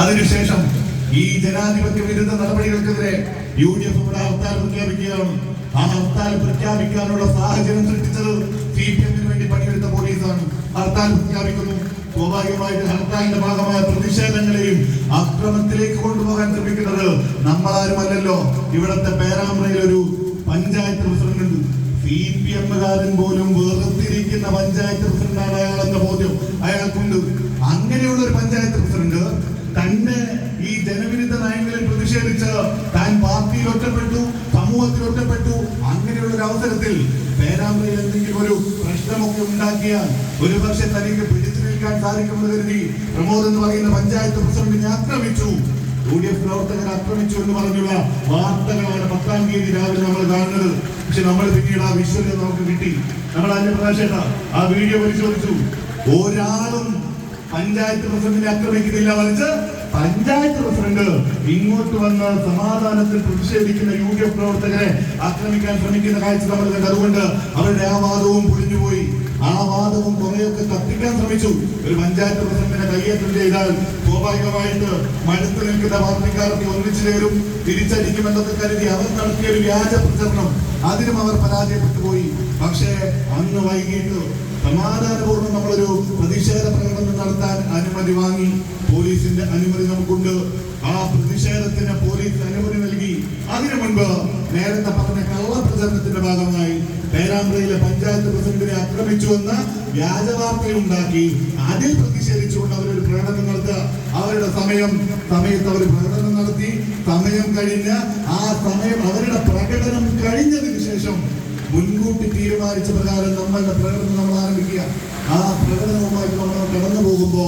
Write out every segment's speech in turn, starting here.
അതിനുശേഷം ഈ ജനാധിപത്യ വിരുദ്ധ നടപടികൾക്കെതിരെ യു ഡി എഫ് ഇവിടെ ഹർത്താൽ പ്രഖ്യാപിക്കുകയാണ്. ആ ഹർത്താൽ പ്രഖ്യാപിക്കാനുള്ള സാഹചര്യം സൃഷ്ടിച്ചത് സി പി എമ്മിന് വേണ്ടി പണിയെടുത്ത പോലീസാണ്. ഹർത്താൽ പ്രഖ്യാപിക്കുന്നു. സ്വാഭാവികമായിട്ട് ഹർത്താലിന്റെ ഭാഗമായ പ്രതിഷേധങ്ങളെയും അക്രമത്തിലേക്ക് കൊണ്ടുപോകാൻ ശ്രമിക്കുന്നത് നമ്മളാരുമല്ലല്ലോ. ഇവിടത്തെ പേരാമ്പ്രയിൽ ഒരു പഞ്ചായത്ത് പ്രസിഡന്റ് ഉണ്ട് സി പി എമ്മുകാരൻ പോലും വേർതിരിക്കുന്ന പഞ്ചായത്ത് പ്രസിഡന്റാണ് അയാളെന്ന ബോധ്യം അയാൾക്കുണ്ട്. അങ്ങനെയുള്ള ഒരു പഞ്ചായത്ത് ഒരു പേരാമ്പ്രയിൽ എന്തെങ്കിലും ഒരു പ്രശ്നമൊക്കെ ഉണ്ടാക്കിയാൽ ഒരുപക്ഷെ തനിക്ക് പിടിച്ചു നിൽക്കാൻ സാധിക്കുമെന്ന് കരുതി പ്രമോദ് എന്ന് പറയുന്ന പഞ്ചായത്ത് പ്രസിഡന്റിനെ ആക്രമിച്ചു. യു ഡി എഫ് പ്രവർത്തകർ ആക്രമിച്ചു എന്ന് പറഞ്ഞുള്ള വാർത്തകളാണ് പത്താം തീയതി രാവിലെ നമ്മൾ കാണുന്നത്. പക്ഷെ നമ്മൾ പിന്നീട് ആ വിഷ്വൽ നമുക്ക് കിട്ടി. നമ്മൾ അതിന്റെ പ്രകാശേട്ട ആ വീഡിയോ പരിശോധിച്ചു. ഒരാളും പഞ്ചായത്ത് പ്രസിഡന്റിനെ ആക്രമിക്കുന്നില്ല മറിച്ച് പഞ്ചായത്ത് പ്രസിഡന്റ് ഇങ്ങോട്ട് വന്ന് സമാധാനത്തിൽ പ്രതിഷേധിക്കുന്ന യു ഡി എഫ് പ്രവർത്തകരെ ആക്രമിക്കാൻ ശ്രമിക്കുന്ന കാഴ്ച നമ്മൾ കണ്ടതുകൊണ്ട് അവരുടെ ആ വാദവും പൊളിഞ്ഞുപോയി. ആ വാദവും കുറെയൊക്കെ കത്തിക്കാൻ ശ്രമിച്ചു. ഒരു പഞ്ചായത്ത് പ്രസിഡന്റിനെ കയ്യേറ്റം ചെയ്താൽ സ്വാഭാവികമായിട്ട് മടുത്തു നിൽക്കുന്ന പാർട്ടിക്കാർക്ക് ഒന്നിച്ചു ചേരും. തിരിച്ചടിക്കുമെന്നൊക്കെ കരുതി അവർ നടത്തിയ ഒരു വ്യാജ പ്രചരണം. അതിനും അവർ പരാജയപ്പെട്ടു പോയി. പക്ഷേ അന്ന് വൈകിട്ട് സമാധാനപൂർവം നമ്മളൊരു പ്രതിഷേധ പ്രകടനം നടത്താൻ അനുമതി വാങ്ങി. പോലീസിന്റെ അനുമതി നമുക്കുണ്ട്. ആ പ്രതിഷേധത്തിന് പോലീസ് അനുമതി നൽകി. അതിനു മുൻപ് നേരത്തെ പറഞ്ഞ കള്ളപ്രചരണത്തിന്റെ ഭാഗമായി പേരാമ്പ്രയിലെ പഞ്ചായത്ത് പ്രസിഡന്റിനെ ആക്രമിച്ചുവെന്ന വ്യാജവാർത്തയുണ്ടാക്കി. അതിൽ പ്രതിഷേധിച്ചുകൊണ്ട് അവരൊരു പ്രകടനം നടത്തുക അവരുടെ സമയം സമയത്ത് അവർ പ്രകടനം നടത്തി. സമയം കഴിഞ്ഞ് ആ സമയം അവരുടെ പ്രകടനം കഴിഞ്ഞതിന് ശേഷം മുൻകൂട്ടി തീരുമാനിച്ച പ്രകാരം നമ്മളുടെ പ്രകടനം നമ്മൾ ആരംഭിക്കുക. ആ പ്രകടനവുമായിട്ട് നമ്മൾ കടന്നു പോകുമ്പോ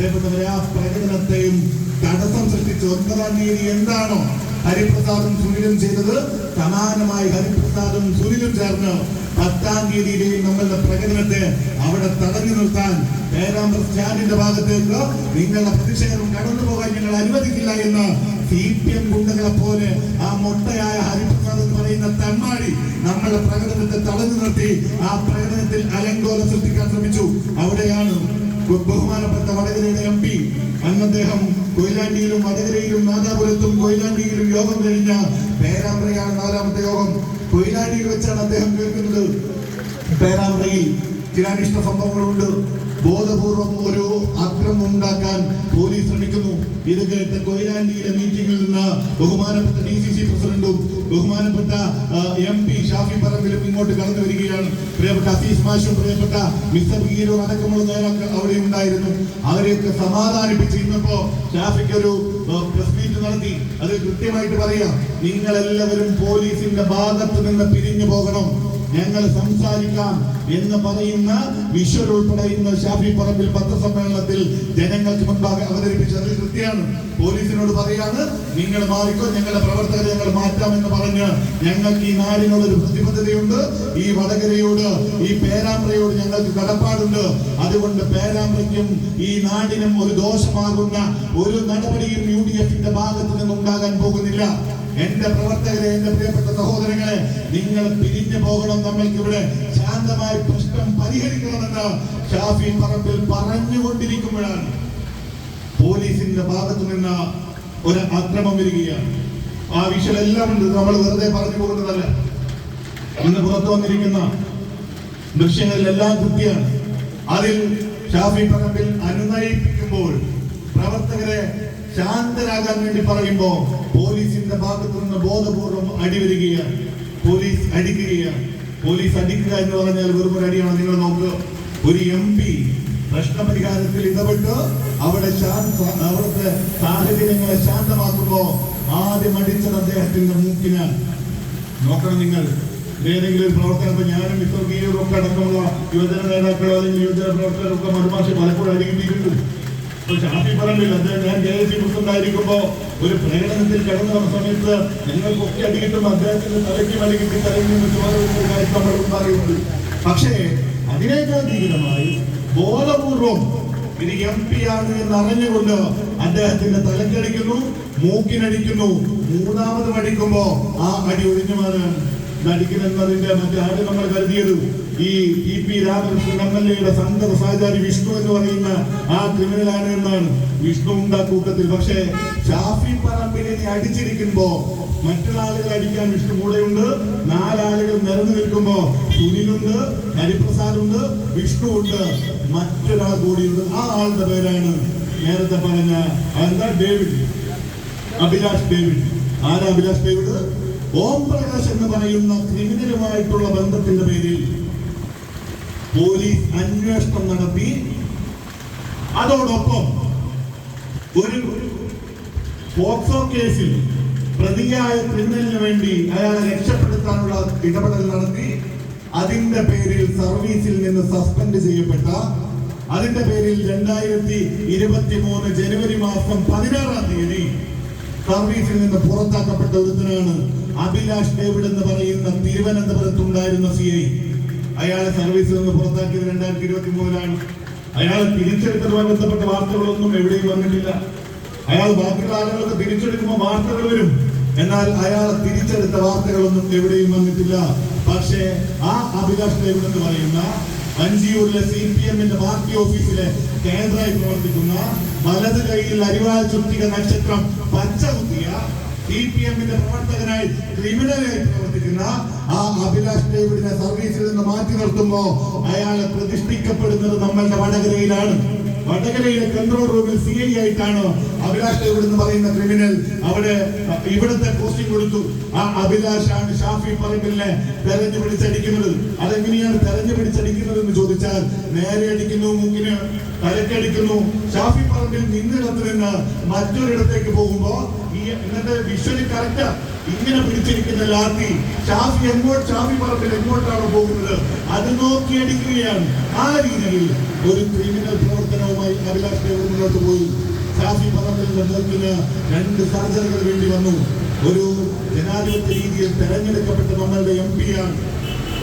പ്രിയപ്പെട്ടവരെ ആ പ്രകടനത്തെയും തടസ്സം സൃഷ്ടിച്ച് ഒൻപതാം തീയതി എന്താണോ ഹരിപ്രസാദും സുനിലും ചെയ്തത് സമാനമായി ഹരിപ്രസാദും സുനിലും ചേർന്ന് പത്താം തീയതിയിലെയും നമ്മളുടെ പ്രകടനത്തെ അവിടെ തടഞ്ഞു നിർത്താൻ പേരാമ്പ്ര സ്റ്റാൻഡിന്റെ ഭാഗത്തേക്ക് നിങ്ങളുടെ പ്രതിഷേധം കടന്നു പോകാൻ ഞങ്ങൾ അനുവദിക്കില്ല എന്ന് സി പി എം ഗുണ്ടകളെ പോലെ ആ മൊട്ടയായ ഹരിപ്രസാദ് എന്ന് പറയുന്ന തന്മാടി നമ്മളുടെ പ്രകടനത്തെ തടഞ്ഞു നിർത്തി ആ പ്രകടനത്തിൽ അലങ്കോലം സൃഷ്ടിക്കാൻ ശ്രമിച്ചു. അവിടെയാണ് ബഹുമാനപ്പെട്ട വടകരയുടെ എം പി അന്ന് അദ്ദേഹം കൊയിലാണ്ടിയിലും വടകരയിലും നാദാപുരത്തും കൊയിലാണ്ടിയിലും യോഗം കഴിഞ്ഞ പേരാമ്പ്രയാണ് നാലാമത്തെ യോഗം. കൊയിലാണ്ടിയിൽ വെച്ചാണ് അദ്ദേഹം കേൾക്കുന്നത്. പേരാമ്പ്രയിൽ ചില അനിഷ്ട സംഭവങ്ങളുണ്ട് ബോധപൂർവം ഒരു അക്രമം ഉണ്ടാക്കാൻ പോലീസ് ശ്രമിക്കുന്നു. ഇത് കേട്ട് കൊയിലാണ്ടിയിലെ മീറ്റിംഗിൽ നിന്ന് ബഹുമാനപ്പെട്ട ഡി സി സി പ്രസിഡന്റും ബഹുമാനപ്പെട്ട എം പി ഷാഫി പറമ്പിലും ഇങ്ങോട്ട് കടന്നു വരികയാണ്. പ്രിയപ്പെട്ട അസീസ് മാഷും പ്രിയപ്പെട്ട മിസ്റ്റർ ഗീരോ അടക്കമുള്ള നേതാക്കൾ അവിടെ ഉണ്ടായിരുന്നു. അവരെയൊക്കെ സമാധാനിപ്പിച്ച് ഇന്നിപ്പോ ഷാഫിക്ക് ഒരു പ്രസ് മീറ്റ് നടത്തി. അത് കൃത്യമായിട്ട് പറയാം. നിങ്ങളെല്ലാവരും പോലീസിന്റെ ഭാഗത്ത് നിന്ന് പിരിഞ്ഞു പോകണം. ഞങ്ങൾ സംസാരിക്കാം എന്ന് പറയുന്ന വിഷ്വൽ ഉൾപ്പെടെ ഇന്ന് ഷാഫി പറമ്പിൽ പത്രസമ്മേളനത്തിൽ ജനങ്ങൾക്ക് മുൻപാകെ അവതരിപ്പിച്ചത് കൃത്യമാണ് പോലീസിനോട് പറയാണ് നിങ്ങൾ മാറിക്കോ ഞങ്ങളുടെ പ്രവർത്തകരെ ഞങ്ങൾ മാറ്റാം എന്ന് പറഞ്ഞ് ഞങ്ങൾക്ക് ഈ നാടിനോട് ഒരു പ്രതിബദ്ധതയുണ്ട്. ഈ വടകരയോട് ഈ പേരാമ്പ്രയോട് ഞങ്ങൾക്ക് കടപ്പാടുണ്ട്. അതുകൊണ്ട് പേരാമ്പ്രയ്ക്കും ഈ നാടിനും ഒരു ദോഷമാകുന്ന ഒരു നടപടിയും യു ഡി എഫിന്റെ ഭാഗത്ത് നിന്നുണ്ടാകാൻ പോകുന്നില്ല. എന്റെ പ്രവർത്തകരെ എന്റെ പ്രിയപ്പെട്ട സഹോദരങ്ങളെ നിങ്ങൾ പിരിഞ്ഞു പോകണം നമ്മൾക്ക് ഇവിടെ ശാന്തമായി പ്രശ്നം പരിഹരിക്കണമെന്ന് ഷാഫി പറമ്പിൽ പറഞ്ഞുകൊണ്ടിരിക്കുമ്പോഴാണ് പോലീസിന്റെ ഭാഗത്തു നിന്ന് ഒരു അക്രമം വരികയാണ്. ആ വിഷയം എല്ലാം ഉണ്ട്. നമ്മൾ വെറുതെ പറഞ്ഞു പോകുന്നതല്ല. ഇന്ന് പുറത്തു വന്നിരിക്കുന്ന ദൃശ്യങ്ങളിലെല്ലാം കൃത്യമാണ് അതിൽ ഷാഫി പറമ്പിൽ അനുനയിപ്പിക്കുമ്പോൾ പ്രവർത്തകരെ ശാന്തരാകാൻ വേണ്ടി പറയുമ്പോ പോലീസിന്റെ ഭാഗത്തു നിന്ന് ബോധപൂർവം അടിവരികയാണ് പോലീസ് അടിക്കുകയാണ്. പോലീസ് അടിക്കുക എന്ന് പറഞ്ഞാൽ വെറും ഒരു അടിയാണ്. നിങ്ങൾ നോക്കുക ഒരു എം പി പ്രശ്നപരിഹാരത്തിൽ ഇടപെട്ട് അവിടെ അവിടുത്തെ സാഹചര്യങ്ങളെ ശാന്തമാക്കുമ്പോ ആദ്യം അടിച്ചത് അദ്ദേഹത്തിന്റെ മൂക്കിന് നോക്കണം നിങ്ങൾ. ഏതെങ്കിലും പ്രവർത്തനം ഞാനും മിസ്റ്റർ ഗീരും ഒക്കെ അടക്കമുള്ള യുവജന നേതാക്കളോ അല്ലെങ്കിൽ യുവജന പ്രവർത്തകരൊക്കെ മറുമാശം പലപ്പോഴും അടികിട്ടിയിട്ടുണ്ട് ഇപ്പൊ ഷാഫി പറമ്പിൽ അദ്ദേഹം ഞാൻ കെ എസ് ഒരു പ്രകടനത്തിൽ കിടന്ന സമയത്ത് ഞങ്ങൾക്കൊക്കെ അടികിട്ടും അദ്ദേഹത്തിന്റെ തലയ്ക്കും അടികിട്ടി തലയിൽ നിന്ന് ഒരു കാര്യം നമ്മൾ പറയുന്നുണ്ട് പക്ഷേ അതിനേക്കാൾ തീവ്രമായി ബോധപൂർവം ഇത് എം പി ആണ് എന്ന് അറിഞ്ഞുകൊണ്ട് അദ്ദേഹത്തിന്റെ തലക്കടിക്കുന്നു മൂക്കിനടിക്കുന്നു. മൂന്നാമത് അടിക്കുമ്പോ ആ അടി ഒഴിഞ്ഞു മാറാൻ ഇത് അടിക്കലെന്നതിന്റെ മറ്റേ ആദ്യം നമ്മൾ കരുതിയത്. ഈ T P Ramakrishnan M L എയുടെ സന്തത സഹചാരി വിഷ്ണു എന്ന് പറയുന്ന ആ ക്രിമിനലാണ് എന്നാണ്. വിഷ്ണു ഉണ്ട് ആ കൂട്ടത്തിൽ. പക്ഷേ ഷാഫി പറമ്പിനെ അടിച്ചിരിക്കുമ്പോ മറ്റുള്ള ആളുകൾ അടിക്കാൻ വിഷ്ണു കൂടെയുണ്ട് നാലാളുകൾ നിറഞ്ഞു നിൽക്കുമ്പോ സുനിലുണ്ട് ഹരിപ്രസാദ് ഉണ്ട് വിഷ്ണു ഉണ്ട്. മറ്റൊരാൾ കൂടിയുണ്ട്. ആ ആളുടെ പേരാണ് നേരത്തെ പറഞ്ഞ എന്താ? ഡേവിഡ്. അഭിലാഷ് ഡേവിഡ്. ആരാ അഭിലാഷ് ഡേവിഡ്? ഓം പ്രകാശ് എന്ന് പറയുന്ന ക്രിമിനലുമായിട്ടുള്ള ബന്ധത്തിന്റെ പേരിൽ പോലീസ് അന്വേഷണം നടത്തി. അതോടൊപ്പം ഒരു പോക്സോ കേസിൽ പ്രതിയായ ക്രിമിനലിന് വേണ്ടി അയാളെ രക്ഷപ്പെടുത്താനുള്ള ഇടപെടൽ നടത്തി. അതിന്റെ പേരിൽ സർവീസിൽ നിന്ന് സസ്പെൻഡ് ചെയ്യപ്പെട്ട അതിന്റെ പേരിൽ രണ്ടായിരത്തി ഇരുപത്തി മൂന്ന് ജനുവരി മാസം പതിനാറാം തീയതി സർവീസിൽ നിന്ന് പുറത്താക്കപ്പെട്ട ഒരുത്തനാണ് അഭിലാഷ് ഡേവിഡ് എന്ന് പറയുന്ന തിരുവനന്തപുരത്തുണ്ടായിരുന്ന സി ഐ. അയാളെ സർവീസിൽ നിന്ന് പുറത്താക്കിയത് രണ്ടായിരത്തി ഇരുപത്തി മൂന്നിലാണ് അയാൾ തിരിച്ചെടുത്തതുമായി ബന്ധപ്പെട്ട വാർത്തകളൊന്നും എവിടെയും വന്നിട്ടില്ല. അയാൾ ബാക്കി കാലങ്ങളൊക്കെ തിരിച്ചെടുക്കുമ്പോൾ വാർത്തകൾ വരും. എന്നാൽ അയാൾ തിരിച്ചെടുത്ത വാർത്തകളൊന്നും എവിടെയും വന്നിട്ടില്ല. പക്ഷേ ആ അഭിലാഷ് എന്ന് പറയുന്ന അഞ്ചിയൂരിലെ സി പി എമ്മിന്റെ പാർട്ടി ഓഫീസിലെ കേന്ദ്രമായി പ്രവർത്തിക്കുന്ന വലത് കൈയിൽ അരിവാൾ ചുറ്റിക നക്ഷത്രം പച്ച കുത്തിയ സി പി എമ്മിന്റെ പ്രവർത്തകനായി ക്രിമിനലായി പ്രവർത്തിക്കുന്ന ആ അഭിലാഷ് ഡേവിഡിനെ സർവീസിൽ നിന്ന് മാറ്റി നിർത്തുമ്പോ അയാളെ പ്രതിഷ്ഠിക്കപ്പെടുന്നത് നമ്മളുടെ വടകരയിലാണ്. വടകരയിലെ കൺട്രോൾ റൂമിൽ സി ഐ ആയിട്ടാണ് അഭിലാഷ് ഡേവിഡ് എന്ന് പറയുന്ന ക്രിമിനൽ അവിടെ ഇവിടുത്തെ പോസ്റ്റിംഗ് കൊടുത്തു. ആ അഭിലാഷാണ് ഷാഫി പറമ്പിലിനെ തെരഞ്ഞു പിടിച്ചടിക്കുന്നത്. അതെങ്ങനെയാണ് തെരഞ്ഞു പിടിച്ചടിക്കുന്നത് എന്ന് ചോദിച്ചാൽ നേരെ അടിക്കുന്നു മൂക്കിന് തലക്കടിക്കുന്നു. ഷാഫി പറമ്പിൽ നിന്നിടത്ത് നിന്ന് മറ്റൊരിടത്തേക്ക് പോകുമ്പോ എന്നിട്ട് വിഷ്വലി കറക്റ്റ് ഇങ്ങനെ പിടിച്ചിരിക്കുന്ന ലാത്തി. ഷാഫി എങ്ങോട്ട് ഷാഫി പറമ്പിൽ എങ്ങോട്ടാണ് പോകുന്നത്? അത് നോക്കി അടിക്കുകയാണ് ആ രീതിയിൽ ഒരു ക്രിമിനൽ പ്രവർത്തനവുമായി അഭിലാഷ് ദേവ് മുന്നോട്ട് പോയി. ഷാഫി പറമ്പിലിന്റെ മൂക്കിന് രണ്ട് സർജറികൾ വേണ്ടി വന്നു. ഒരു ജനാധിപത്യ രീതിയിൽ തെരഞ്ഞെടുക്കപ്പെട്ട നമ്മളുടെ എം പിയാണ്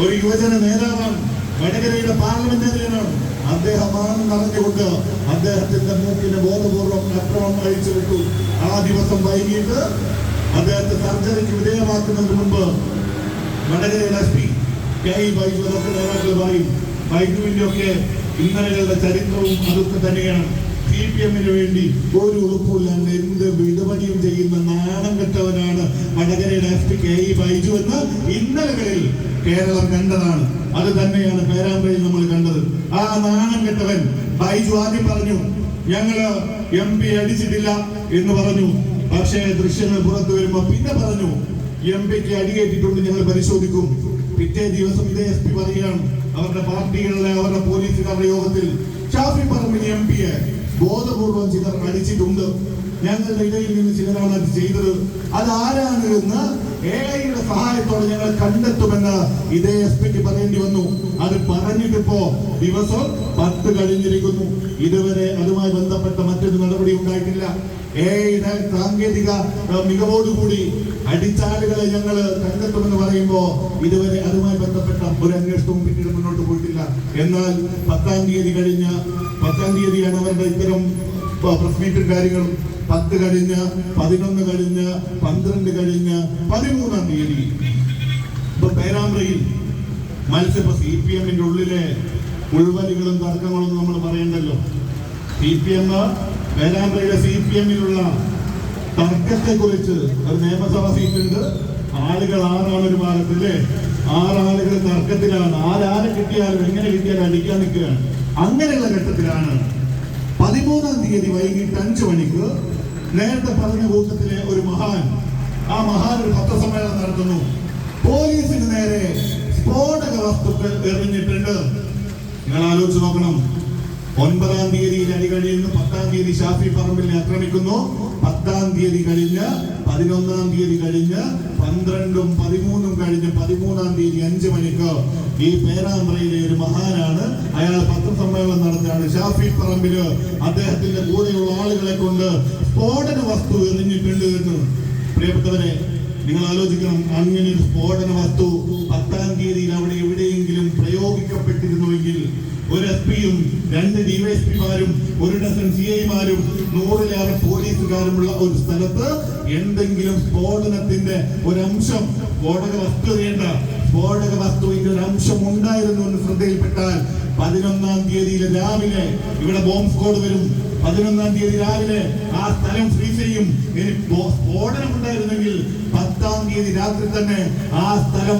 ഒരു യുവജന നേതാവാണ്. വടകരയുടെ പാർലമെന്റേറിയനാണ് അദ്ദേഹമാണെന്ന് അറിഞ്ഞുകൊണ്ട് അദ്ദേഹത്തിന്റെ മൂക്കിന് ബോധപൂർവം അക്രമം അഴിച്ചു വിട്ടു. ആ ദിവസം വൈകിട്ട് അദ്ദേഹത്തെ സർജറിക്ക് വിധേയമാക്കുന്നതിന് മുമ്പ് വടകരയുടെ എസ് പി കെ ബൈജു നേതാക്കൾ പറയും ബൈജുവിന്റെ ഒക്കെ ഇന്നലകളുടെ ചരിത്രവും അതൊക്കെ തന്നെയാണ്. സി പി എമ്മിന് വേണ്ടി ഒരു ഉറപ്പുമില്ലാണ്ട് എന്ത് വിടുപണിയും ചെയ്യുന്ന നാണം കെട്ടവനാണ് വടകരയുടെ S P K E Baiju എന്ന് ഇന്നലകളിൽ കേരളം കണ്ടതാണ്. അത് തന്നെയാണ് പേരാമ്പ്രയിൽ നമ്മൾ കണ്ടത്. ആ നാണം കെട്ടവൻ ബൈജു ആദ്യം പറഞ്ഞു ഞങ്ങൾ എം പി അടിച്ചിട്ടില്ല എന്ന് പറഞ്ഞു. പക്ഷേ ദൃശ്യങ്ങൾ പുറത്തു വരുമ്പോ പിന്നെ പറഞ്ഞു എം പിക്ക് അടിയേറ്റിട്ടുണ്ട് ഞങ്ങൾ പരിശോധിക്കും. പിറ്റേ ദിവസം ഇതേ എസ് പി പറയുകയാണ്. അവരുടെ പാർട്ടികളിലെ അവരുടെ പോലീസുകാരുടെ യോഗത്തിൽ ഷാഫി പറമ്പിന് എം പിയെ ബോധപൂർവം ചിലർ മരിച്ചിട്ടുണ്ട്. ഞങ്ങളുടെ ഇടയിൽ നിന്ന് ചിലരാണ് അത് ചെയ്തത്. അത് ആരാണ് എന്ന് ഏഴയുടെ സഹായത്തോടെ ഞങ്ങൾ കണ്ടെത്തുമെന്ന് ഇതേ എസ് പിക്ക് പറയേണ്ടി വന്നു. അത് പറഞ്ഞിട്ടിപ്പോ ദിവസം പത്ത് കഴിഞ്ഞിരിക്കുന്നു. ഇതുവരെ അതുമായി ബന്ധപ്പെട്ട മറ്റൊരു നടപടി ഉണ്ടായിട്ടില്ല. സാങ്കേതിക മികവോടുകൂടി അടിച്ചാലുകളെ ഞങ്ങൾ കണ്ടെത്തുമെന്ന് പറയുമ്പോൾ ഇതുവരെ അതുമായി ബന്ധപ്പെട്ട ഒരു അന്വേഷണവും പിന്നീട് മുന്നോട്ട് പോയിട്ടില്ല. എന്നാൽ പത്താം തീയതി കഴിഞ്ഞ പത്താം തീയതിയാണ് അവരുടെ ഇത്തരം പ്രസ് മീറ്റും കാര്യങ്ങളും. പത്ത് കഴിഞ്ഞ് പതിനൊന്ന് കഴിഞ്ഞ് പന്ത്രണ്ട് കഴിഞ്ഞ് പതിമൂന്നാം തീയതി ഇപ്പൊ പേരാമ്പ്രയിൽ മത്സ്യപ്പ സി പി എമ്മിന്റെ ഉള്ളിലെ ഉൾവലികളും തർക്കങ്ങളും നമ്മൾ പറയണ്ടല്ലോ. സി പി എം പേരാമ്പ്രയിലെ സി പി എമ്മിലുള്ള തർക്കത്തെ കുറിച്ച് ഒരു നിയമസഭാ സീറ്റുണ്ട്. ആളുകൾ ആറാണ് ഒരു ഭാഗത്ത് അല്ലേ? ആറാളുകൾ തർക്കത്തിലാണ്. ആരാരെ കിട്ടിയാലും എങ്ങനെ കിട്ടിയാലും അടിക്കാൻ നിൽക്കുകയാണ്. അങ്ങനെയുള്ള ഘട്ടത്തിലാണ് പതിമൂന്നാം തീയതി വൈകിട്ട് അഞ്ചു മണിക്ക് നേരത്തെ പറഞ്ഞ കൂട്ടത്തിലെ ഒരു മഹാൻ ആ മഹാൻ ഒരു പത്രസമ്മേളനം നടത്തുന്നു. പോലീസിന് നേരെ സ്ഫോടക വസ്തുക്കൾ എറിഞ്ഞിട്ടുണ്ട്. നിങ്ങൾ ആലോചിച്ച് നോക്കണം. ഒൻപതാം തീയതി അടി കഴിയുന്നു പത്താം തീയതി ഷാഫി പറമ്പിൽ ആക്രമിക്കുന്നു. പത്താം തീയതി കഴിഞ്ഞ് പതിനൊന്നാം തീയതി കഴിഞ്ഞ് പന്ത്രണ്ടും പതിമൂന്നും കഴിഞ്ഞ് പതിമൂന്നാം തീയതി അഞ്ചു മണിക്ക് ഈ പേരാമ്പ്രയിലെ ഒരു മഹാനാണ്. അയാൾ പത്രസമ്മേളനം നടത്തുകയാണ്. ഷാഫി പറമ്പിൽ അദ്ദേഹത്തിന്റെ കൂടെയുള്ള ആളുകളെ കൊണ്ട് സ്ഫോടന വസ്തു എറിഞ്ഞിട്ടുണ്ട് എന്ന് പ്രിയപ്പെട്ടവരെ നിങ്ങൾ ആലോചിക്കണം. അങ്ങനെ ഒരു സ്ഫോടന വസ്തു പത്താം തീയതിയിൽ അവിടെ എവിടെയെങ്കിലും പ്രയോഗിക്കപ്പെട്ടിരുന്നുവെങ്കിൽ ഒരു എസ് പിയും രണ്ട് ഡിവൈഎസ്പിമാരും ഒരു ഡസൻ സി ഐമാരും നൂറിലേറെ പോലീസുകാരുമുള്ള ഒരു സ്ഥലത്ത് എന്തെങ്കിലും സ്ഫോടനത്തിന്റെ ഒരു അംശം സ്ഫോടക വസ്തു വേണ്ട സ്ഫോടക വസ്തുവിന്റെ ഒരു അംശം ഉണ്ടായിരുന്നു എന്ന് ശ്രദ്ധയിൽപ്പെട്ടാൽ പതിനൊന്നാം തീയതിയിൽ രാവിലെ ഇവിടെ ബോംബ് സ്ക്വാഡ് വരും. പതിനൊന്നാം തീയതി രാവിലെ ആ സ്ഥലം ഫ്രീസ് ചെയ്യും. ഇനി സ്ഫോടനം ഉണ്ടായിരുന്നെങ്കിൽ പത്താം തീയതി രാത്രി തന്നെ ആ സ്ഥലം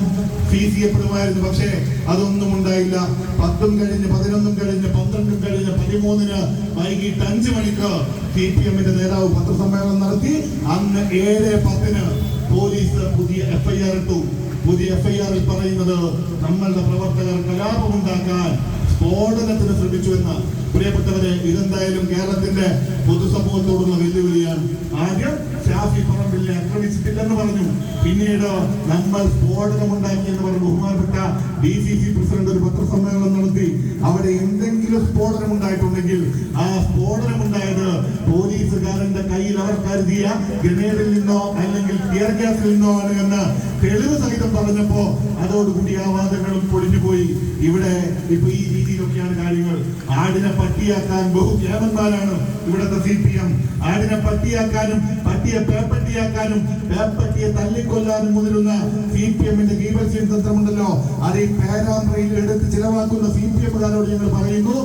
ഫ്രീസ് ചെയ്യപ്പെടുമായിരുന്നു. പക്ഷേ അതൊന്നും ഉണ്ടായില്ല. പത്തും കഴിഞ്ഞ് പതിനൊന്നും കഴിഞ്ഞ് പന്ത്രണ്ടും കഴിഞ്ഞ് പതിമൂന്നിന് വൈകിട്ട് അഞ്ചു മണിക്ക് സി പി എമ്മിന്റെ നേതാവ് പത്രസമ്മേളനം നടത്തി. അന്ന് ഏഴ് പത്തിന് പോലീസ് പുതിയ എഫ്ഐആർ ഇട്ടു. പുതിയ എഫ്ഐആറിൽ പറയുന്നത് നമ്മളുടെ പ്രവർത്തകർ കലാപമുണ്ടാക്കാൻ സ്ഫോടനത്തിന് ശ്രമിച്ചു എന്ന്. പ്രിയപ്പെട്ടവരെ ഇതെന്തായാലും കേരളത്തിന്റെ പൊതുസമൂഹത്തോടുള്ള വെല്ലുവിളിയാണ്. ആദ്യം ഷാഫി പറമ്പിലിനെ ആക്രമിച്ചിട്ടില്ലെന്ന് പറഞ്ഞു. പിന്നീട് നമ്മൾ സ്ഫോടനമുണ്ടാക്കി എന്ന് പറഞ്ഞ് ബഹുമാനപ്പെട്ട ഡി സി സി പ്രസിഡന്റ് ഒരു പത്രസമ്മേളനം നടത്തി. അവിടെ എന്തെങ്കിലും സ്ഫോടനം ഉണ്ടായിട്ടുണ്ടെങ്കിൽ ആ സ്ഫോടനം ഉണ്ടായത് പോലീസുകാരന്റെ കയ്യിൽ അവർ കരുതിയ ഗ്രനേഡിൽ നിന്നോ അല്ലെങ്കിൽ ടിയർ ഗ്യാസിൽ നിന്നോ ആണ് എന്ന് തെളിവ് സഹിതം പറഞ്ഞപ്പോ അതോടുകൂടി ആ വാദങ്ങളും പൊളിഞ്ഞുപോയി. ഇവിടെ ഇപ്പൊ ഈ രീതിയിലൊക്കെയാണ് കാര്യങ്ങൾ. ആടിനെ പട്ടിയാക്കാൻ ബഹുക്യാമന്മാരാണ് ഇവിടുത്തെ സി പി എം. ആടിനെ പട്ടിയാക്കാനും പട്ടിയെ പേപ്പട്ടിയാക്കാനും പേപ്പട്ടിയെ തല്ലിക്കൊല്ലാനും മുതിരുന്ന സി പി എമ്മിന്റെ കീപസ്യം തന്ത്രമുണ്ടല്ലോ. അത് ഈ പേരാമ്പ്രയിൽ എടുത്ത് ചിലവാക്കുന്ന സി പി എമ്മുകാരോട് ഞങ്ങൾ പറയുന്നു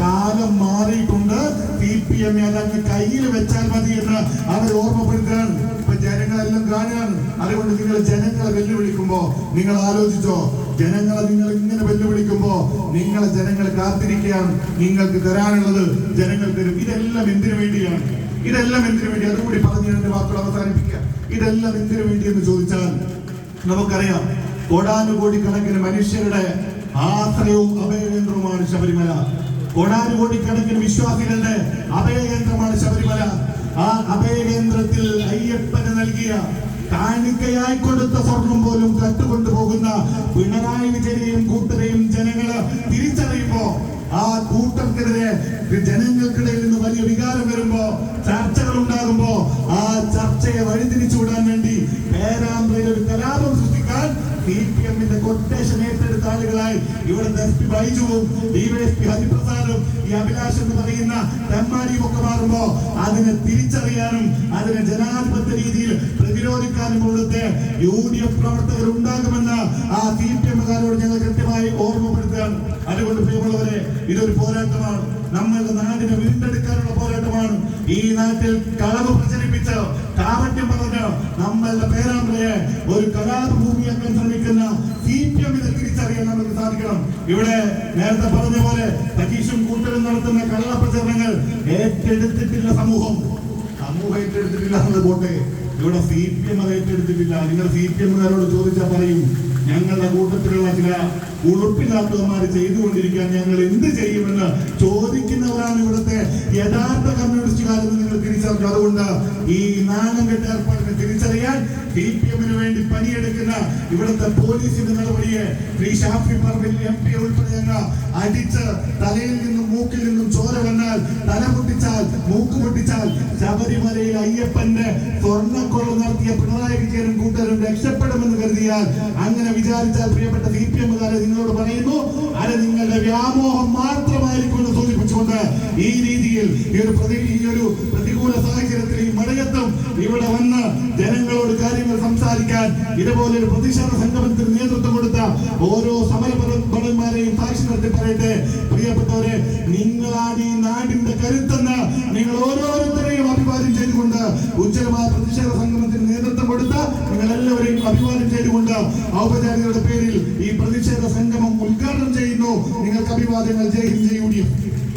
കാലം മാറിയിട്ടുണ്ട്. സി പി എം ഏതാണ്ട് കയ്യിൽ വെച്ചാൽ മതി എന്ന് അവർ ഓർമ്മപ്പെടുത്തുകയാണ് ജനങ്ങളെല്ലാം കാണുകയാണ് അതുകൊണ്ട് നിങ്ങൾ ജനങ്ങളെ വെല്ലുവിളിക്കുമ്പോ നിങ്ങൾ ആലോചിച്ചോ ജനങ്ങളെ നിങ്ങൾ ഇങ്ങനെ വെല്ലുവിളിക്കുമ്പോ നിങ്ങളെ ജനങ്ങൾ കാത്തിരിക്കുകയാണ്. നിങ്ങൾക്ക് തരാനുള്ളത് ജനങ്ങൾ തരും. ഇതെല്ലാം എന്തിനു വേണ്ടിയാണ്? ഇതെല്ലാം എന്തിനു വേണ്ടി? അതുകൂടി പറഞ്ഞു എന്റെ വാക്കുകൾ അവസാനിപ്പിക്കാം. ഇതെല്ലാം എന്തിനു വേണ്ടി എന്ന് ചോദിച്ചാൽ നമുക്കറിയാം കോടാനുകോടി കണക്കിന് മനുഷ്യരുടെ ആശ്രയവും അഭയകേന്ദ്രവുമാണ് ശബരിമല. കോടാനുകോടി കണക്കിന് വിശ്വാസികളുടെ അഭയകേന്ദ്രമാണ് ശബരിമല. ആ അഭയകേന്ദ്രത്തിൽ അയ്യപ്പന് നൽകിയ കാണിക്കയായി കൊടുത്ത സ്വർണം പോലും കട്ടുകൊണ്ടുപോകുന്ന പിണറായി വിജയനെയും കൂട്ടരെയും ജനങ്ങൾ തിരിച്ചറിയുമ്പോ ആ കൂട്ടർക്കെതിരെ ജനങ്ങൾക്കിടയിൽ നിന്ന് വലിയ വികാരം വരുമ്പോ ചർച്ചകൾ ഉണ്ടാകുമ്പോ ആ ചർച്ചയെ വഴിതിരിച്ചുവിടാൻ വേണ്ടി പേരാമ്പ്രയിൽ ഒരു കലാപം സൃഷ്ടിക്കാൻ സി പി എമ്മിന്റെ കൊട്ടേഷൻ ഏറ്റെടുത്ത ആളുകളായി ഇവിടുത്തെ എസ് പി ബൈജുവും ഡിവൈഎസ്പി ഹരിപ്രസാദും ഈ അഭിലാഷ് എന്ന് പറയുന്ന തെമ്മാടിയും ഒക്കെ മാറുമ്പോ അതിനെ തിരിച്ചറിയാനും അതിനെ ജനാധിപത്യ രീതിയിൽ പ്രതിരോധിക്കാനും ഇവിടുത്തെ യു ഡി എഫ് പ്രവർത്തകർ ഉണ്ടാകുമെന്ന് ആ സി പി എമ്മുകാരോട് ഞങ്ങൾ കൃത്യമായി ഓർമ്മപ്പെടുത്തുകയാണ്. അതുകൊണ്ട് പ്രിയമുള്ളവരെ ഇതൊരു പോരാട്ടമാണ്. നമ്മളുടെ നാടിനെ വീണ്ടെടുക്കാനുള്ള പോരാട്ടമാണ്. ഈ നാട്ടിൽ കളവ് പ്രചരിപ്പിച്ച് കാവട്യം പറഞ്ഞ് നമ്മളുടെ പേരാമ്പ്രയെ ഒരു കലാഭൂമിയാക്കാൻ ശ്രമിക്കുന്ന സി പി എമ്മിനെ തിരിച്ചറിയാൻ നമുക്ക് സാധിക്കണം. ഇവിടെ നേരത്തെ പറഞ്ഞ പോലെ സതീഷും കൂട്ടരും നടത്തുന്ന കള്ളപ്രചരണങ്ങൾ ഏറ്റെടുത്തിട്ടില്ല സമൂഹം. സമൂഹം ഏറ്റെടുത്തിട്ടില്ല എന്നത് പോട്ടെ. ഇവിടെ സി പി എം അത് ഏറ്റെടുത്തിട്ടില്ല. നിങ്ങൾ സി പി എമ്മുകാരോട് ചോദിച്ചാൽ പറയും? ഞങ്ങളുടെ കൂട്ടത്തിലുള്ള ചില ഉളുപ്പില്ലാത്തവന്മാർ ചെയ്തുകൊണ്ടിരിക്കാൻ ഞങ്ങൾ എന്ത് ചെയ്യുമെന്ന് ചോദിക്കുന്നവരാണ് ഇവിടുത്തെ യഥാർത്ഥ കമ്മ്യൂണിസ്റ്റുകാരെന്ന് നിങ്ങൾ തിരിച്ചറിഞ്ഞു. അതുകൊണ്ട് ഈ നാണം കെട്ട ഏർപ്പാടിനെ തിരിച്ചറിയാൻ സി പി എമ്മിന് വേണ്ടി പണിയെടുക്കുന്ന ഇവിടുത്തെ പോലീസിന്റെ നടപടിയെ ശ്രീ ഷാഫി പറമ്പിൽ എം പി ഉൾപ്പെടെ അടിച്ച് തലയിൽ നിന്നും മൂക്കിൽ നിന്നും ചോര വന്നാൽ തല പൊട്ടിച്ചാൽ മൂക്ക് പൊട്ടിച്ചാൽ ശബരിമലയിൽ അയ്യപ്പന്റെ സ്വർണക്കൊള്ള നടത്തിയ പിണറായി വിജയനും കൂട്ടരും രക്ഷപ്പെടുമെന്ന് കരുതിയാൽ അങ്ങനെ വിചാരിച്ചാൽ പ്രിയപ്പെട്ട സി പി എമ്മുകാരെ നിങ്ങളോട് പറയുന്നു അത് നിങ്ങളുടെ വ്യാമോഹം മാത്രമായിരിക്കും എന്ന് സൂചിപ്പിച്ചുകൊണ്ട് ഈ രീതിയിൽ ഈ ഒരു പ്രതി ഈ ഒരു പ്രതികൂല സാഹചര്യത്തിൽ ഈ മഴയത്തും ഇവിടെ വന്ന് ജനങ്ങളോട് കാര്യങ്ങൾ സംസാരിക്കാൻ ഇതുപോലെ